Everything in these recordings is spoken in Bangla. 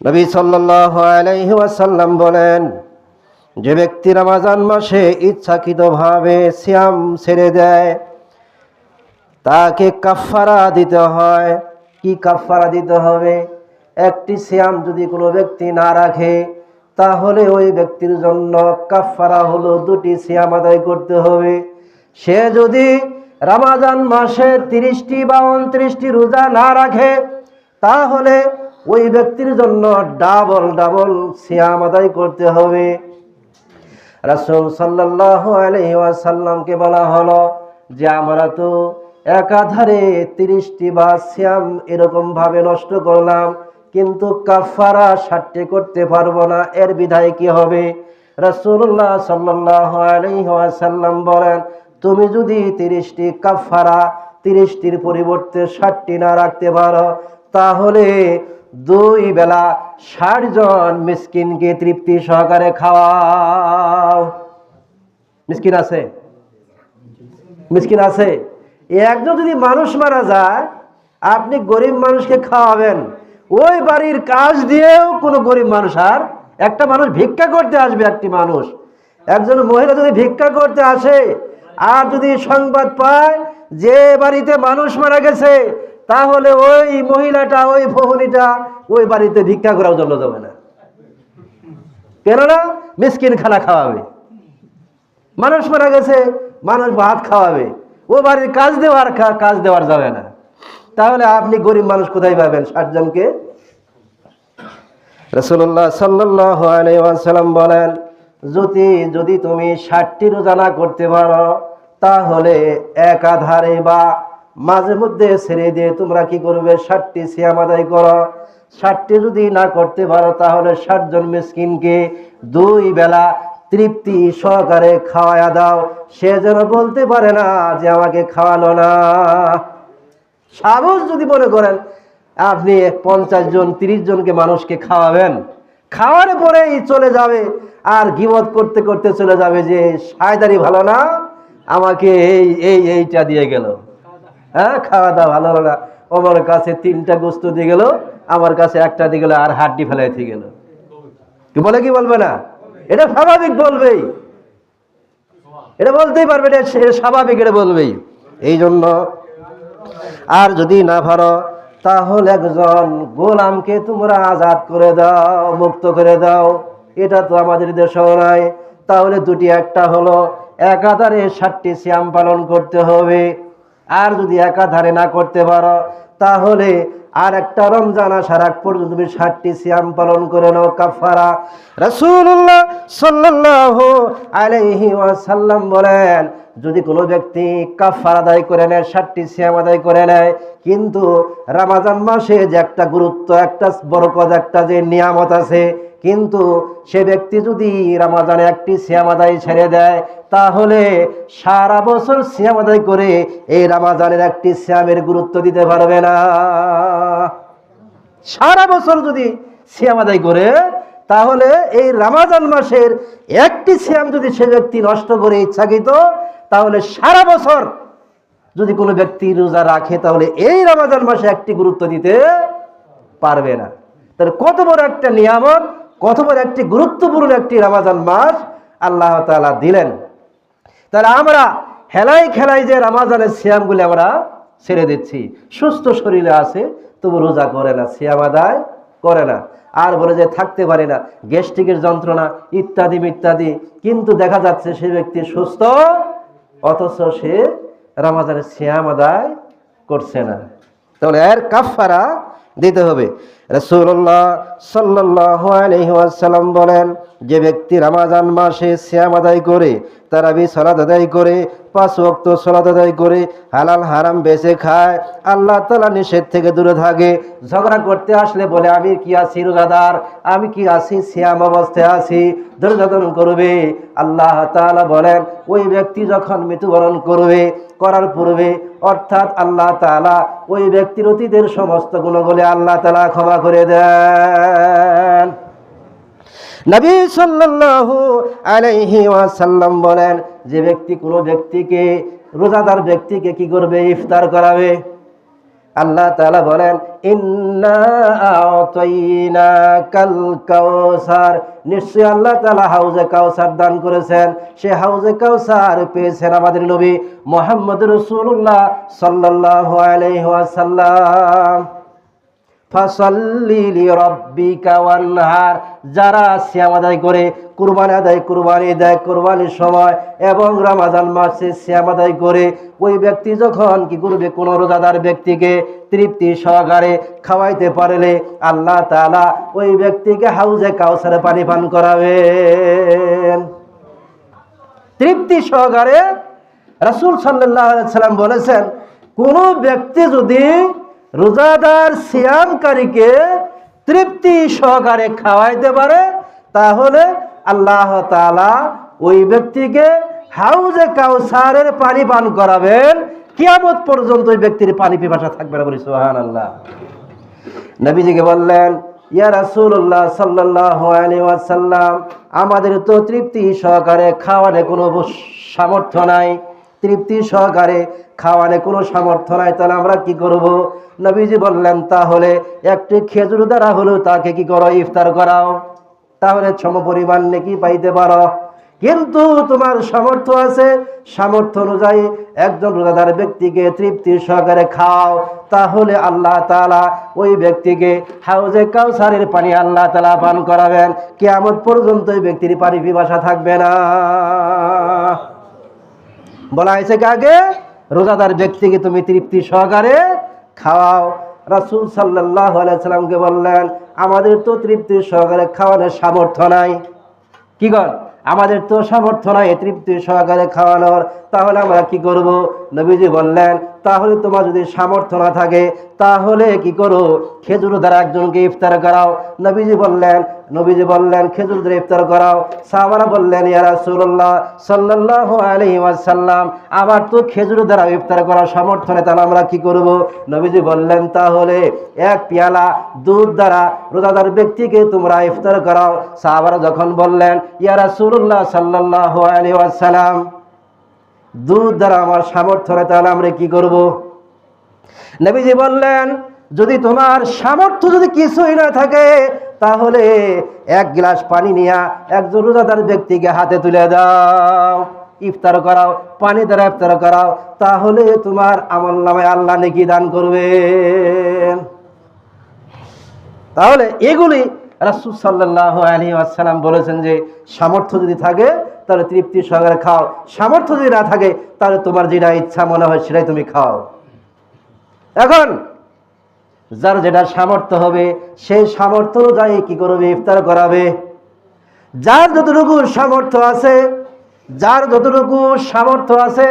নবী ওয়াসাল্লাম বলেন, যে ব্যক্তি রমাজান মাসে ইচ্ছাকৃতভাবে সিয়াম ছেড়ে দেয়, তাকে কাফারা দিতে হয়। কি কাফারা দিতে হবে? একটি সিয়াম যদি কোনো ব্যক্তি না রাখে, তাহলে ওই ব্যক্তির জন্য কাফারা হলো দুটি সিয়াম আদায় করতে হবে। সে যদি রামাজান মাসে তিরিশটি বা উনত্রিশটি রোজা না রাখে, তাহলে ওই ব্যক্তির জন্য ডাবল ডাবল সিয়াম আদায় করতে হবে। রাসুল সাল্লাল্লাহু আলাইহি ওয়াসাল্লামকে বলা হলো যে, আমরা তো একাধারে তিরিশটি বা শ্যাম এরকম ভাবে নষ্ট করলাম, কিন্তু কাফারা ষাটটি করতে পারব না। এর বিধায় কি হবে? রাসূলুল্লাহ সাল্লাল্লাহু আলাইহি ওয়াসাল্লাম বলেন, তুমি যদি তিরিশটি কাফারা তিরিশটির পরিবর্তে ষাটটি না রাখতে পারো, তাহলে দুই বেলা ষাট জন মিসকিনকে তৃপ্তি সহকারে খাওয়াও। মিসকিন আছে? মিসকিন আছে? একজন যদি মানুষ মারা যায়, আপনি গরিব মানুষকে খাওয়াবেন। ওই বাড়ির কাজ দিয়েও কোনো গরিব মানুষ আর একটা মানুষ ভিক্ষা করতে আসবে একটি মানুষ। একজন মহিলা যদি ভিক্ষা করতে আসে, আর যদি সংবাদ পায় যে বাড়িতে মানুষ মারা গেছে তাহলে ওই মহিলাটা, ওই ফহনিটা ওই বাড়িতে ভিক্ষা করার জন্য যাবে না। কেননা মিসকিন খানা খাওয়াবে। মানুষ মারা গেছে, মানুষ ভাত খাওয়াবে। ও বাড়ির কাজ দেওয়ার কাজ দেওয়ার যাবে না। তাহলে আপনি গরিব মানুষ কোথায় পাবেন ষাট জনকে? রসুল্লাহ সাল্লাহ বলেন, যদি যদি তুমি ষাটটি রোজানা করতে পারো, তাহলে একাধারে বা মাঝে মধ্যে ছেড়ে দিয়ে তোমরা কি করবে? ষাটটি সিয়াম আদায় করো। ষাটটি যদি না করতে পারো, তাহলে ষাট জন মিসকিনকে দুই বেলা তৃপ্তি সহকারে খাওয়ায়া দাও। সে যেন বলতে পারে না যে আমাকে খাওয়ালো না। সাহস যদি মনে করেন, আপনি পঞ্চাশ জন, তিরিশ জনকে মানুষকে খাওয়াবেন। খাওয়ার পরেই চলে যাবে। আর গিবত করতে করতে চলে যাবে যে, সায়দারি ভালো না? আমাকে এই এই, এইটা দিয়ে গেল। হ্যাঁ খাওয়া দাওয়া ভালো হলো না। আমার কাছে তিনটা গোস্ত দিয়ে গেল, আমার কাছে একটা দিয়ে গেল, আর হাড্ডি ফেলাই দিয়ে গেল। কি বলে কি বলবে না? এটা স্বাভাবিক বলবেই। এটা বলতেই পারবে এটা স্বাভাবিক, এটা বলবেই। এই জন্য আর যদি না পারো, তাহলে একজন গোলামকে তোমরা আজাদ করে দাও, মুক্ত করে দাও। এটা তো আমাদের দেশেও নাই তাহলে দুটি একটা হলো একাধারে ষাটটি শ্যাম পালন করতে হবে। আর যদি একাধারে না করতে পারো, তাহলে আর একটা রমজান আসার আগ পর্যন্ত তুমি ষাটটি শ্যাম পালন করে নাও কাফারা রাসূলুল্লাহ সাল্লাল্লাহু আলাইহি ওয়াসাল্লাম বলেন, যদি কোনো ব্যক্তি কাফার আদায় করে নেয়, ষাটটি শ্যাম আদায় করে নেয়, কিন্তু রামাজান মাসে যে একটা গুরুত্ব, একটা বরকত, একটা যে নিয়ামত আছে কিন্তু সে ব্যক্তি যদি রামাজানে একটি শ্যাম আদায় ছেড়ে দেয়, তাহলে সারা বছর শ্যাম আদায় করে এই রামাজানের একটি শ্যামের গুরুত্ব দিতে পারবে না। সারা বছর যদি শ্যাম আদায় করে, তাহলে এই রামাজান মাসের একটি শ্যাম যদি সে ব্যক্তি নষ্ট করে ইচ্ছাকৃত, তাহলে সারা বছর যদি কোনো ব্যক্তি রোজা রাখে, তাহলে এই রামাজান মাসে একটি গুরুত্ব দিতে পারবে না। তাহলে কত বড় একটা নিয়ামত কত একটি গুরুত্বপূর্ণ একটি রামাজান মাস আল্লাহ তাআলা দিলেন। তাহলে আমরা হেলাই খেলাই যে রামাজানের সিয়ামগুলি আমরা ছেড়ে দিচ্ছি। সুস্থ শরীরে আছে, তবু রোজা করে না, সিয়াম আদায় করে না। আর বলে যে থাকতে পারে না, গ্যাস্ট্রিকের যন্ত্রণা ইত্যাদি ইত্যাদি কিন্তু দেখা যাচ্ছে সে ব্যক্তি সুস্থ, অথচ সে রামাজানের সিয়াম আদায় করছে না। তাহলে এর কাফারা দিতে হবে। রাসূলুল্লাহ সাল্লাল্লাহু আলাইহি ওয়াসাল্লাম বলেন, যে ব্যক্তি রমাজান মাসে শ্যাম আদায় করে, তারাবি সালাত আদায় করে, পাঁচ ওয়াক্ত সালাত আদায় করে, হালাল, হারাম বেঁচে খায়, আল্লাহ তাআলা নিষেধ থেকে দূরে থাকে। ঝগড়া করতে আসলে বলে, আমি কি আছি রোজাদার? আমি কি আছি শ্যাম অবস্থায় আছি? ধৈর্য ধারণ করবে? আল্লাহ তাআলা বলেন, ওই ব্যক্তি যখন মৃত্যুবরণ করবে, করার পূর্বে অর্থাৎ আল্লাহ তালা ওই ব্যক্তির অতীতের সমস্ত গুণগুলি আল্লাহ তালা ক্ষমা করে দেন। নবী সাল্লাল্লাহু আলাইহি ওয়াসাল্লাম বলেন, যে ব্যক্তি কোনো ব্যক্তিকে, রোজাদার ব্যক্তিকে কি করবে? ইফতার করাবে। আল্লাহ তালা বলেন কাউসার নিশ্চয় আল্লাহ তাআলা হাউজে কাউসার দান করেছেন। সে হাউজে কাউসার পেয়েছেন আমাদের নবী মোহাম্মদ রসুল্লাহ সাল্লাহ আলাইহি যারা সিয়াম আদায় করে কুরবানি আদায়, কুরবানি দেয়, কুরবানির সময় এবং রমাজান মাসে সিয়াম আদায় করে ওই ব্যক্তি যখন কি করবে, কোন রোজাদার ব্যক্তিকে তৃপ্তি সহকারে খাওয়াইতে পারলে আল্লাহ তাআলা ওই ব্যক্তিকে হাউজে কাউসারে পানি পান করাবেন। তৃপ্তি সহকারে রাসূল আলাইহি সাল্লাম বলেছেন, কোন ব্যক্তি যদি রোজাদার সিয়ামকারীকে তৃপ্তি সহকারে খাওয়াইতে পারে, তাহলে আল্লাহ তাআলা ওই ব্যক্তিকে হাউজে কাউসারের পানি পান করাবেন। কিয়ামত পর্যন্ত ওই ব্যক্তির পানি পিপাসা থাকবে না বলি আল্লাহ নবীজিকে বললেন, ইয়া রাসূলুল্লাহ সাল্লাল্লাহু আলাইহি ওয়াসাল্লাম, আমাদের তো তৃপ্তি সহকারে খাওয়ানে কোনো সামর্থ্য নাই। তৃপ্তি সহকারে খাওয়ানে কোনো সামর্থ্য নাই, তাহলে আমরা কি করব? নবীজি বললেন, তাহলে একটি খেজুর দ্বারা হলেও তাকে কি করো? ইফতার করাও। তাহলে সম পরিমাণ নাকি পাইতে পারো। কিন্তু তোমার সামর্থ্য আছে। সামর্থ্য অনুযায়ী একজন রোজাদার ব্যক্তিকে তৃপ্তি সহকারে খাও। তাহলে আল্লাহ তালা ওই ব্যক্তিকে হাউজে কাউসারের পানি আল্লাহ তালা পান করাবেন। কিয়ামত পর্যন্ত ওই ব্যক্তির পানি পিপাসা থাকবে না। বলা হয়েছে কাকে রোজাদার ব্যক্তিকে তুমি তৃপ্তি সহকারে খাওয়াও। রাসুল সাল্লাহ আলাইসাল্লামকে বললেন, আমাদের তো তৃপ্তি সহকারে খাওয়ানোর সামর্থ্য নাই। কি কর আমাদের তো সামর্থ্য নাই তৃপ্তি সহকারে খাওয়ানোর। তাহলে আমরা কি করব? নবীজি বললেন, তাহলে তোমার যদি সামর্থ্য না থাকে, তাহলে কি করো? খেজুর দ্বারা একজনকে ইফতার করাও। নবীজি বললেন নবীজি বললেন, খেজুর দ্বারা ইফতার করাও। সাহাবারা বললেন ইয়ারা রাসূলুল্লাহ সাল্লাল্লাহু আলাইহি ওয়াসাল্লাম আবার তো খেজুর দ্বারা ইফতার করার সামর্থ্য নেই, তাহলে আমরা কি করব? নবীজি বললেন, তাহলে এক পেয়ালা দুধ দ্বারা রোজাদার ব্যক্তিকে তোমরা ইফতার করাও। সাহাবারা যখন বললেন ইয়ারা রাসূলুল্লাহ সাল্লাল্লাহু আলাইহি ওয়াসাল্লাম দুধ দ্বারা আমার সামর্থ্য নেই তাহলে আমরা কি করব? নবীজি বললেন, যদি তোমার সামর্থ্য যদি কিছুই না থাকে, তাহলে এক গ্লাস পানি নিয়া একজন রোজাদার ব্যক্তিকে হাতে তুলে দাও। ইফতার করাও, পানি দ্বারা ইফতার করাও, তাহলে তোমার আমল নামে আল্লাহ নেকি দান করবেন। তাহলে এগুলি রাসুল সাল্লাহ আলী আসসালাম বলেছেন যে সামর্থ্য যদি থাকে তাহলে তৃপ্তি সহকারে খাও। সামর্থ্য যদি না থাকে, তাহলে তোমার যেটা ইচ্ছা মনে হয় সেটাই তুমি খাও। এখন, যার যেটা সামর্থ্য হবে সেই সামর্থ্য অনুযায়ী কি করবে? ইফতার করাবে। যার যতটুকু সামর্থ্য আছে, যার যতটুকু সামর্থ্য আছে,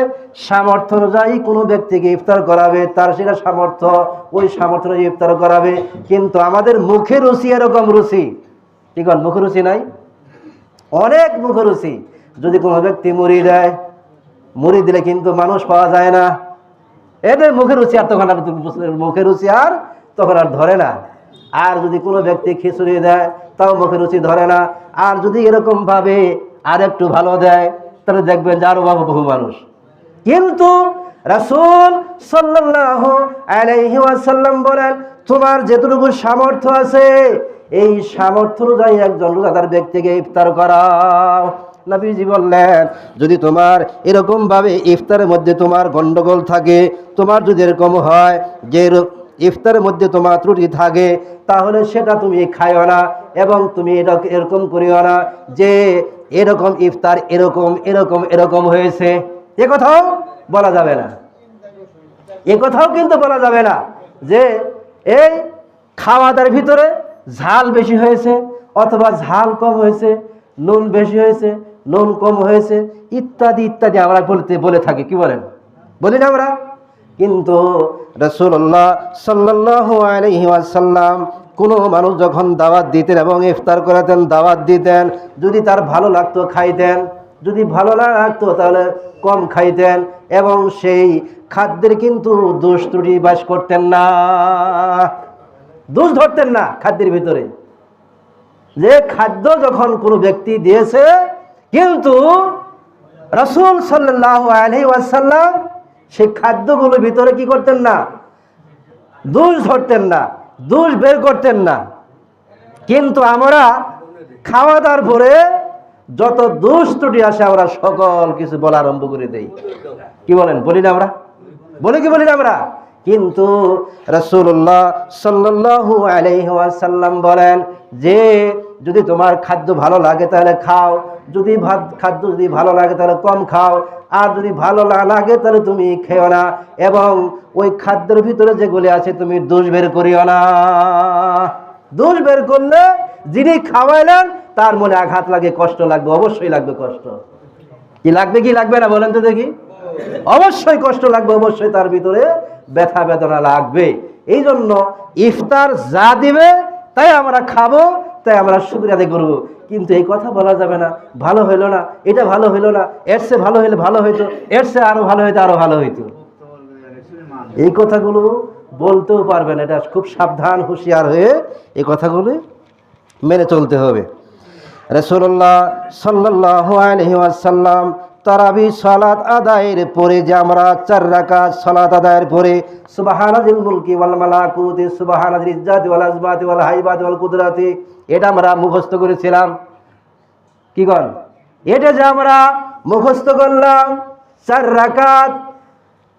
সামর্থ্য অনুযায়ী কোনো ব্যক্তিকে ইফতার করাবে, তার সেটা সামর্থ্য, ওই সামর্থ্য অনুযায়ী ইফতার করাবে। কিন্তু আমাদের মুখে রুচি এরকম রুচি। ঠিক মুখে রুচি নাই? অনেক মুখে রুচি যদি কোনো ব্যক্তি মুড়ি দেয়, মুড়ি দিলে কিন্তু মানুষ পাওয়া যায় না। এদের মুখে রুচি আর তখন আর মুখে রুচি আর তখন আর ধরে না। আর যদি কোনো ব্যক্তি খিচুড়ি দেয়, তাও মুখে রুচি ধরে না। আর যদি এরকম ভাবে আর একটু ভালো দেয়, তাহলে দেখবেন যে আরও বাবু বহু মানুষ। কিন্তু রাসূল সাল্লাল্লাহু আলাইহি বলেন, তোমার যেটুকু সামর্থ্য আছে এই সামর্থ্য অনুযায়ী একজন রোজাদার ব্যক্তিকে ইফতার করাও। নবীজি বললেন, যদি তোমার এরকম ভাবে ইফতারের মধ্যে তোমার গন্ডগোল থাকে, তোমার যদি এরকম হয় যে ইফতারের মধ্যে তোমার ত্রুটি থাকে, তাহলে সেটা তুমি খাইও না এবং তুমি এটা এরকম করিও না যে এরকম ইফতার এরকম এরকম এরকম হয়েছে। এ কথাও বলা যাবে না। এ কথাও কিন্তু বলা যাবে না যে এই খাওয়া ভিতরে ঝাল বেশি হয়েছে অথবা ঝাল কম হয়েছে, নুন বেশি হয়েছে, নুন কম হয়েছে, ইত্যাদি ইত্যাদি। আমরা বলতে, বলে থাকি, কি বলেন? বলি না আমরা? কিন্তু রসুল্লাহ সাল্লাহ কোনো মানুষ যখন দাওয়াত দিতেন এবং ইফতার করাতেন, দাওয়াত দিতেন, যদি তার ভালো লাগতো খাইতেন, যদি ভালো না লাগতো তাহলে কম খাইতেন এবং সেই খাদ্যের কিন্তু দোষ ত্রুটি বাস করতেন না। দোষ ধরতেন না খাদ্যের ভিতরে। যে খাদ্য যখন কোনো ব্যক্তি দিয়েছে, কিন্তু রসুল সাল্লাহ আলহি ওয়াসাল্লাম সেই খাদ্যগুলোর ভিতরে কি করতেন না? দোষ ধরতেন না, দোষ বের করতেন না। কিন্তু আমরা খাওয়া দাওয়ার পরে যত দোষ ত্রুটি আসে, আমরা সকল কিছু বলা আরম্ভ করে দেই। কি বলেন, বলি না আমরা? বলি কি বলি না আমরা? কিন্তু রসুল্লাহ সাল্লাল্লাহু আলাইহি ওয়াসাল্লাম বলেন যে, যদি তোমার খাদ্য ভালো লাগে তাহলে খাও, যদি ভাত, খাদ্য যদি ভালো লাগে তাহলে কম খাও, আর যদি ভালো না লাগে তাহলে তুমি খেও না, এবং ওই খাদ্যের ভিতরে যেগুলি আছে তুমি দোষ বের করিও না। দোষ বের করলে যিনি খাওয়াইলেন, তার মনে আঘাত লাগে, কষ্ট লাগবে, অবশ্যই লাগবে কষ্ট। কি লাগবে কি লাগবে না বলেন তো দেখি? অবশ্যই কষ্ট লাগবে, অবশ্যই তার ভিতরে ব্যথা বেদনা লাগবে। এই জন্য ইফতার যা দিবে, তাই আমরা খাব, তাই আমরা আদায় করব। কিন্তু এই কথা বলা যাবে না, ভালো হইল না, এটা ভালো হইল না, এর সে ভালো হইলে ভালো হইতো, এর সে আরও ভালো হইতো, আরও ভালো হইতো। এই কথাগুলো বলতেও পারবেন এটা খুব সাবধান, হুঁশিয়ার হয়ে এই কথাগুলো মেনে চলতে হবে। রসুল্লাহ সাল্লাহ আলহিমাসাল্লাম তারাবি সালাত আদায়ের পরে যে আমরা চার রাকাত সালাত আদায়ের পরে সুবাহানাদিল মুলকি ওয়াল মালাকুতি সুবাহানাদিল ইজ্জাতি ওয়াল আজমাতি ওয়াল হাইবাতি ওয়াল কুদরাতি, এটা আমরা মুখস্থ করেছিলাম। কি কন? এটা যে আমরা মুখস্থ করলাম, চার রাকাত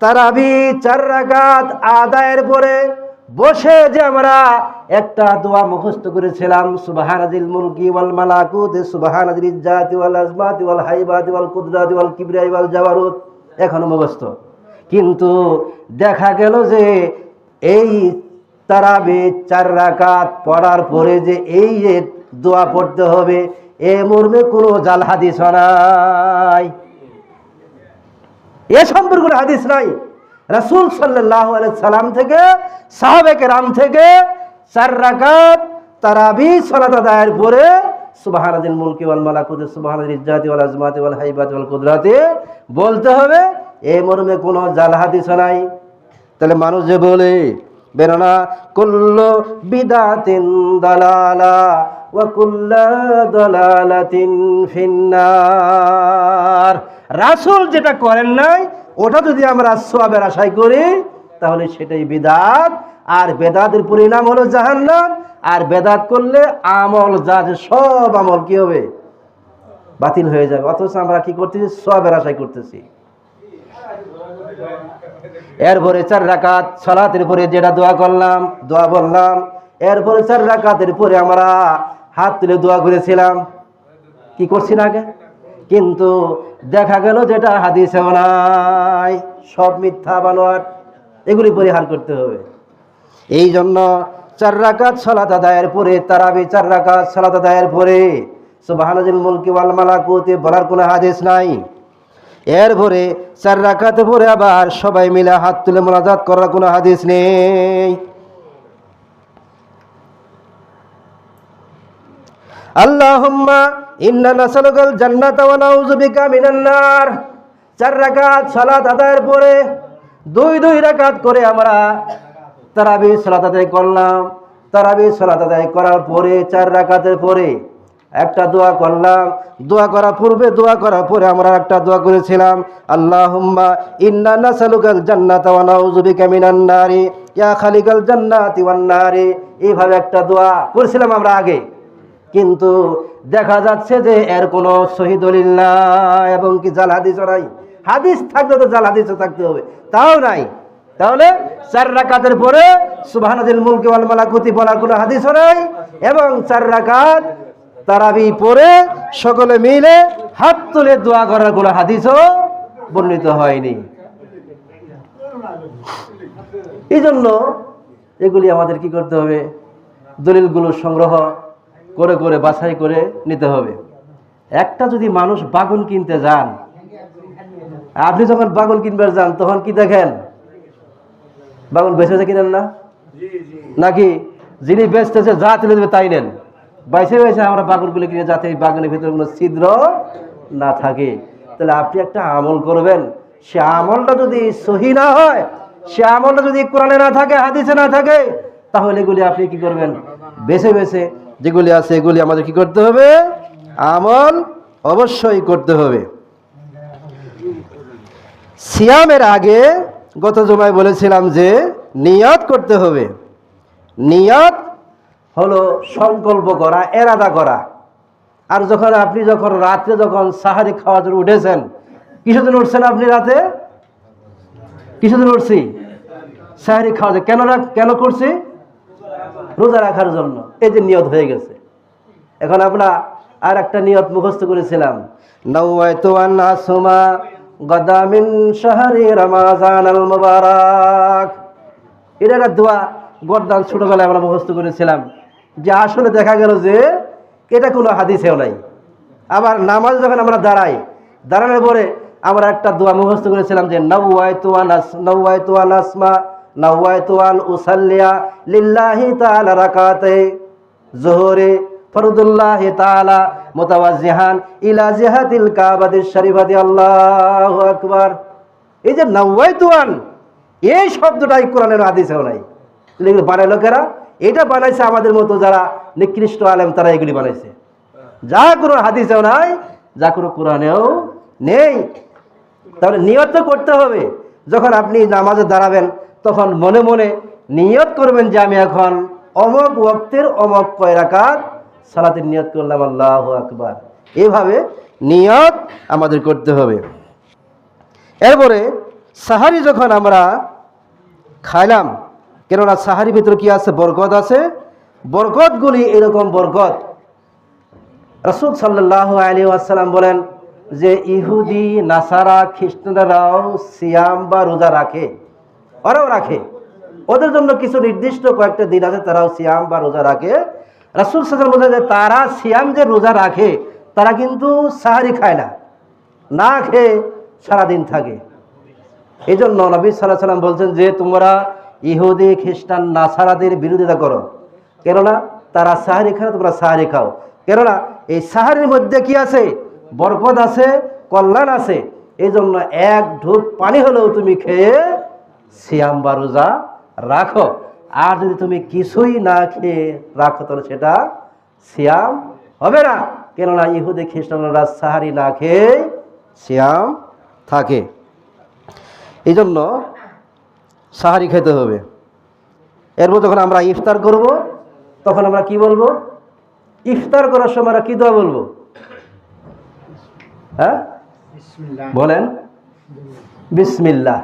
তারাবি, চার রাকাত আদায়ের পরে বসে যে আমরা একটা দোয়া মুখস্থ করেছিলাম সুবহানাদিল মুলকি ওয়াল মালাকুত সুবহানাদিল ইজ্জাতি ওয়াল আজমাতি ওয়াল হাইবাতি ওয়াল কুদরাতি ওয়াল কিবরিয়াই ওয়াল জাবারুত, এখনও মুখস্থ। কিন্তু দেখা গেল যে এই তারাবি চার রাকাত পড়ার পরে যে এই যে দোয়া পড়তে হবে, এ মর্মে কোনো জাল হাদিস নাই। এ সম্পর্কে হাদিস নাই। রাসূল সাল্লাল্লাহু আলাইহি সাল্লাম থেকে সাহাবেকে রাম থেকে চার রাকাত তারাবি সালাত আদায়ের পরে সুবহানাদিল মুলকি ওয়াল মালাকুতি সুবহানাদিল ইজ্জাতি ওয়াল আজমাতি ওয়াল হাইবাতি ওয়াল কুদরাতি বলতে হবে এই মর্মে কোনো জাল হাদিস নাই। তাহলে মানুষ যে বলে বেরোনা কুল্লু বিদাতিন দালালা ওয়া কুল্লা দালালাতিন ফিন্নার। রাসূল যেটা করেন নাই, ওটা যদি আমরা সোয়াবের আশাই করি, তাহলে সেটাই বিদাত। আর বেদাতের পরিণাম হলো জাহান্নাম, আর বেদাত করলে আমল যা সব আমল কি হবে? বাতিল হয়ে যাবে। অথচ আমরা কি করতেছি? সোয়াবের আশাই করতেছি। এরপরে চার রাকাত সালাতের পরে যেটা দোয়া করলাম, দোয়া বললাম। এরপরে চার রাকাতের পরে আমরা হাত তুলে দোয়া করেছিলাম। কি করছি না আগে? কিন্তু দেখা গেল যেটা হাদিসে নাই সব মিথ্যা বানোয়াট, এগুলি পরিহার করতে হবে। এই জন্য চার রাকাত সালাত আদায়ের পরে, তারাবি চার রাকাত সালাত আদায়ের পরে সুবহানাজিল মুলকি ওয়াল মালাকুতি বলার কোনো হাদিস নাই। এরপরে চার রাকাতে পরে আবার সবাই মিলে হাত তুলে মোনাজাত করার কোনো হাদিস নেই। আল্লাহুম্মা ইন্না নাসালুকাল জান্নাতা ওয়া নাউযু বিকা মিনান নার। চার রাকাত সালাত আদায়ের পরে, দুই দুই রাকাত করে আমরা তারাবি সালাত আদায় করলাম। তারাবি সালাত আদায় করার পরে চার রাকাতের পরে একটা দোয়া করলাম। দোয়া করার পূর্বে, দোয়া করার পরে আমরা একটা দোয়া করেছিলাম, আল্লাহুম্মা ইন্না নাসালুকাল জান্নাতা ওয়া নাউযু বিকা মিনান নারি, ইয়া খালিকাল জান্নাতি ওয়ান নারি। এইভাবে একটা দোয়া করেছিলাম আমরা আগে। কিন্তু দেখা যাচ্ছে যে এর কোনো দলিল নাই এবং কি জাল হাদিসও নাই। হাদিস থাকলে তো জাল হাদিসও থাকতে হবে। তাও নাই। তাহলে চার রাকাতের পরে সুবহানাদিল মুলকে ওয়াল মালাকুতি বলার কোনো হাদিসও নাই, এবং চার রাকাত তারাবি পরে সকলে মিলে হাত তুলে দোয়া করার কোনো হাদিসও বর্ণিত হয়নি। এই জন্য এগুলি আমাদের কি করতে হবে? দলিলগুলো সংগ্রহ করে করে, বাছাই করে নিতে হবে। একটা যদি মানুষ বাগুন কিনতে যান, আপনি যখন বাগুন কিনবার যান, তখন কি দেখেন? বাগুন বেঁচেছে কিনেন না? নাকি? যিনি বেচতেছে যা তুলে দেবে তাই নেন। বাইসে বাইসে আমরা বাগুনগুলো কিনে যাতে এই বাগানের ভিতরে কোনো ছিদ্র না থাকে। তাহলে আপনি একটা আমল করবেন। সে আমলটা যদি সহি না হয় সে আমলটা যদি কোরআনে না থাকে হাদিসে না থাকে তাহলে এগুলি আপনি কি করবেন? বেছে বেছে যেগুলি আছে এগুলি আমাদের কি করতে হবে? আমল অবশ্যই করতে হবে। সিয়ামের আগে গত জমায় বলেছিলাম যে নিয়ত করতে হবে। নিয়ত হলো সংকল্প করা, এরাদা করা। আর যখন আপনি যখন রাতে যখন সাহারি খাওয়ার জন্য উঠেছেন কিছুদিন উঠছেন আপনি রাতে? জন্য উঠছি? সাহারি খাওয়া কেন কেন করছি? রোজা রাখার জন্য। এই যে নিয়ত হয়ে গেছে। এখন আমরা আর একটা নিয়ত মুখস্থ করেছিলাম। নাওয়াইতু আন আসুমা গদামিন শাহরি রমাজান আল মুবারাক। এটা একটা দোয়া, গরদান ছোটবেলায় আমরা মুখস্থ করেছিলাম। যে আসলে দেখা গেল যে এটা কোনো হাদিসেও নাই। আবার নামাজ যখন আমরা দাঁড়াই, দাঁড়ানোর পরে আমরা একটা দোয়া মুখস্থ করেছিলাম যে নওয়াইতুয়ান নওয়াইতুয়ান আসমা নওয়াইতুয়ান উসাল্লিয়া লিল্লাহি তাআলা রাকাতে জোহরে ফরদুল্লাহ তাআলা মুতাওয়াজ্জিহান ইলা জিহাতিল কাবাতিশ শরীফাতি আল্লাহু আকবার। এই যে নওয়াইতুয়ান এই শব্দটাই কোরআনের হাদিসেও নাই। এগুলো বানায় লোকেরা, এটা বানাইছে আমাদের মতো যারা নিকৃষ্ট আলেম, তারা এগুলি বানাইছে। যা কোনো হাদিসেও নাই, যা কোনো কোরআনেও নেই। তাহলে নিয়ত করতে হবে। যখন আপনি নামাজে দাঁড়াবেন, তখন মনে মনে নিয়ত করবেন যে আমি এখন অমক ওয়াক্তের অমক কয় রাকাত সালাতের নিয়ত করলাম, আল্লাহ আকবার। এভাবে নিয়ত আমাদের করতে হবে। এরপরে সাহারি যখন আমরা খাইলাম, কেননা সাহারি ভিতরে কি আছে? বরকত আছে। বরকতগুলি এরকম বরকত। রসুল সাল্লাহ আলী আসসালাম বলেন যে, ইহুদি, নাসারা, খ্রিস্টানরাও সিয়াম বা রোজা রাখে, ওরাও রাখে। ওদের জন্য কিছু নির্দিষ্ট কয়েকটা দিন আছে, তারাও সিয়াম বা রোজা রাখে। রাসুল সাল্লাম বলেন যে তারা সিয়াম যে রোজা রাখে, তারা কিন্তু সাহারি খায় না। না খেয়ে সারাদিন থাকে। এই জন্য নবী সাল্লাহ সাল্লাম বলছেন যে তোমরা ইহুদি, খ্রিস্টান, নাসারাদের বিরোধিতা করো। কেননা তারা সাহারি খায় তোমরা সাহারি খাও। কেননা এই সাহারির মধ্যে কি আছে? বরকত আছে, কল্যাণ আছে। এই জন্য এক ঢোক পানি হলেও তুমি খেয়ে সিয়াম বা রোজা রাখো। আর যদি তুমি কিছুই না খেয়ে রাখো তাহলে সেটা সিয়াম হবে না। কেননা ইহুদি খ্রিস্টানরা সাহারি না খেয়ে সিয়াম থাকে। এই জন্য সাহারি খেতে হবে। এরপর যখন আমরা ইফতার করব তখন আমরা কি বলব? ইফতার করার সময় আমরা কি দোয়া বলব? হ্যাঁ? বলেন। বিসমিল্লাহ।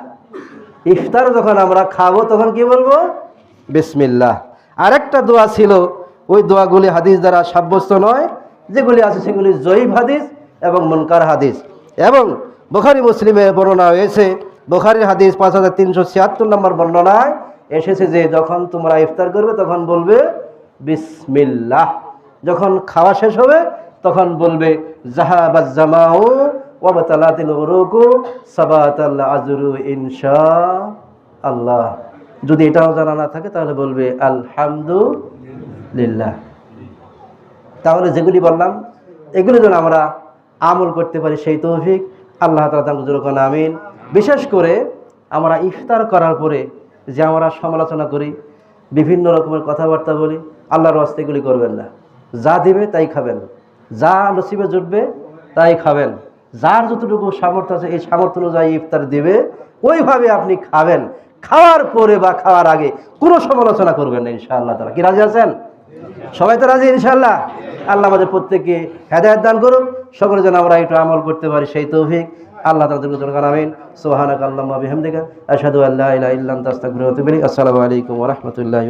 ইফতার যখন আমরা খাব তখন কি বলব? বিসমিল্লাহ। আরেকটা দোয়া ছিল, ওই দোয়াগুলি হাদিস দ্বারা সাব্যস্ত নয়, যেগুলি আছে সেগুলি জয়ীফ হাদিস এবং মনকার হাদিস। এবং বোখারি মুসলিমে বর্ণনা হয়েছে, বোখারির হাদিস পাঁচ হাজার তিনশো ছিয়াত্তর নম্বর বর্ণনায় এসেছে যে, যখন তোমরা ইফতার করবে তখন বলবে, বিসমিল্লাহ। যখন খাওয়া শেষ হবে, তখন বলবে জাহাবাজ্জামাউ ওয়াবাতালাতিল উরুকু সাবাতাল আজরু ইনশা আল্লাহ। যদি এটাও জানা না থাকে, তাহলে বলবে আলহামদুলিল্লাহ। তাহলে যেগুলি বললাম, এগুলি যেন আমরা আমল করতে পারি, সেই তৌফিক আল্লাহ তালা আমিন। বিশেষ করে আমরা ইফতার করার পরে যে আমরা সমালোচনা করি, বিভিন্ন রকমের কথাবার্তা বলি, আল্লাহর রাস্তে এগুলি করবেন না। যা দিবে তাই খাবেন। যা নসিবে জুটবে তাই খাবেন। যার যতটুকু সামর্থ্য আছে, এই সামর্থ্য অনুযায়ী ইফতার দিবে, ওইভাবে আপনি খাবেন। খাওয়ার পরে বা খাওয়ার আগে কোনো সমালোচনা করবেন না, ইনশাআল্লাহ তারা কি রাজি আছেন? সবাই তো রাজি, ইনশাআল্লাহ? আল্লাহ আমাদের প্রত্যেককে হেদায়ত দান করুন সকলে যেন আমরা একটু আমল করতে পারি, সেই তৌফিক। আল্লাহ তাদের সোহানাক আল্লাহ বিহামদিকা, আশহাদু আল্লা ইলাহা ইল্লা আনতা আস্তাগফিরুকা ওয়া আতুবু ইলাইক। আসসালামু আলাইকুম রহমতুল্লাহ